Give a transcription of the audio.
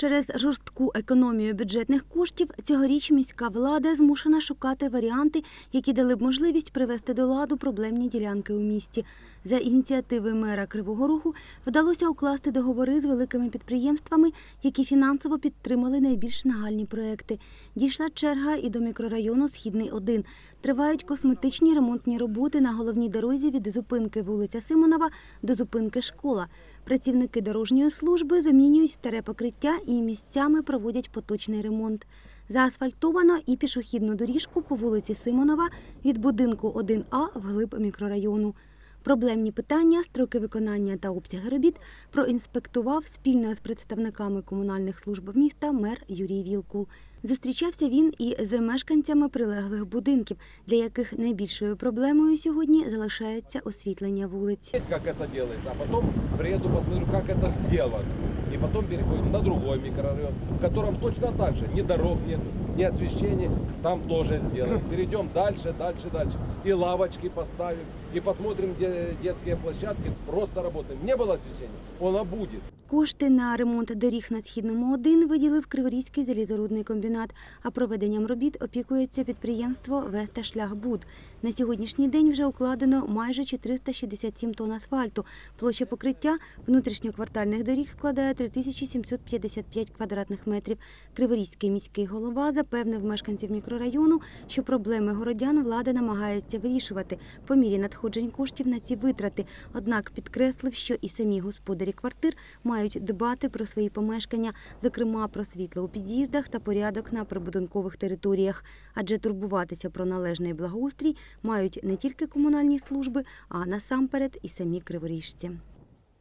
Через жорстку економію бюджетних коштів цьогоріч міська влада змушена шукати варіанти, які дали б можливість привести до ладу проблемні ділянки у місті. За ініціативи мера Кривого Рогу вдалося укласти договори з великими підприємствами, які фінансово підтримали найбільш нагальні проекти. Дійшла черга і до мікрорайону Східний 1. Тривають косметичні ремонтні роботи на головній дорозі від зупинки вулиця Симонова до зупинки школа. Працівники дорожньої служби замінюють старе покриття і місцями проводять поточний ремонт. Заасфальтовано і пішохідну доріжку по вулиці Симонова від будинку 1А вглиб мікрорайону. Проблемні питання, строки виконання та обсяги робіт проінспектував спільно з представниками комунальних служб міста мер Юрій Вілкул. Зустрічався він і з мешканцями прилеглих будинків, для яких найбільшою проблемою сьогодні залишається освітлення вулиць. как это делается, а потом приеду, посмотрю, как это сделано. И потом переходим на другой микрорайон, в котором точно так же ни дорог нет, ни освещения, там тоже сделаем. Перейдем дальше, дальше, дальше. И лавочки поставим, и посмотрим, где детские площадки, просто работаем. Не было освещения, оно будет. Кошти на ремонт доріг на східному 1 виділив Криворізький залізорудний комбінат, а проведенням робіт опікується підприємство Веста Шляхбуд. На сьогоднішній день вже укладено майже 467 тонн асфальту. Площа покриття внутрішньоквартальних доріг складає 3755 квадратних метрів. Криворізький міський голова запевнив мешканців мікрорайону, що проблеми городян влада намагається вирішувати по мірі надходжень коштів на ці витрати. Однак підкреслив, що і самі господарі квартир мають дбати про свої помешкання, зокрема про світло у під'їздах та порядок на прибудинкових територіях. Адже турбуватися про належний благоустрій мають не тільки комунальні служби, а насамперед і самі криворіжці.